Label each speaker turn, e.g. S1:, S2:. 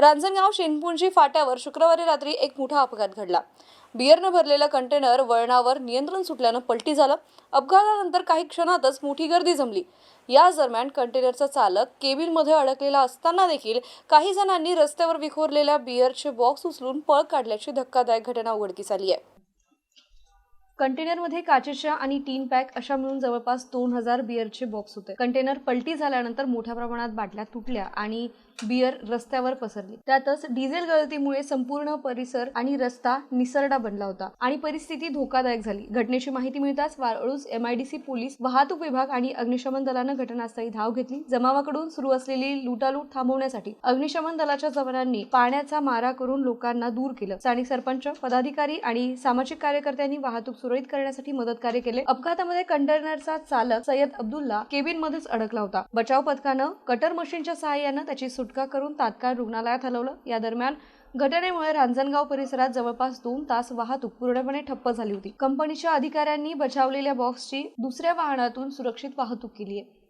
S1: रांजणगाव शेनपुंजी फाट्यावर शुक्रवारी रात्री एक मोठा अपघात घडला. बियरनं भरलेलं कंटेनर वळणावर नियंत्रण सुटल्यानं पलटी झालं. अपघातानंतर काही क्षणातच मोठी गर्दी जमली. याच दरम्यान कंटेनरचा चालक केबिनमध्ये अडकलेला असताना देखील काही जणांनी रस्त्यावर विखुरलेल्या बियरचे बॉक्स उचलून पळ काढल्याची धक्कादायक घटना उघडकीस आली आहे. कंटेनरमध्ये काचेच्या आणि टीन पॅक अशा मिळून जवळपास दोन हजार बिअरचे बॉक्स होते. कंटेनर पलटी झाल्यानंतर मोठ्या प्रमाणात बाटल्या तुटल्या आणि बियर रस्त्यावर पसरली. त्यातच डिझेल गळतीमुळे संपूर्ण परिसर आणि रस्ता निसरडा बनला होता आणि परिस्थिती धोकादायक झाली. घटनेची माहिती मिळताच वाळूज एमआयडीसी पोलीस वाहतूक विभाग आणि अग्निशमन दलानं घटनास्थळी धाव घेतली. जमावाकडून सुरू असलेली लुटालूट थांबवण्यासाठी अग्निशमन दलाच्या जवानांनी पाण्याचा मारा करून लोकांना दूर केलं. स्थानिक सरपंच पदाधिकारी आणि सामाजिक कार्यकर्त्यांनी वाहतूक सुरळीत करण्यासाठी मदत कार्य केले. अपघातामध्ये कंटेनरचा चालक सय्यद अब्दुल्ला केबिन मध्येच अडकला होता. बचाव पथकानं कटर मशीनच्या सहाय्यानं त्याची सुटका करून तात्काळ रुग्णालयात हलवलं. या दरम्यान घटनेमुळे रांजणगाव परिसरात जवळपास दोन तास वाहतूक पूर्णपणे ठप्प झाली होती. कंपनीच्या अधिकाऱ्यांनी बचावलेल्या बॉक्सची दुसऱ्या वाहनातून सुरक्षित वाहतूक केली आहे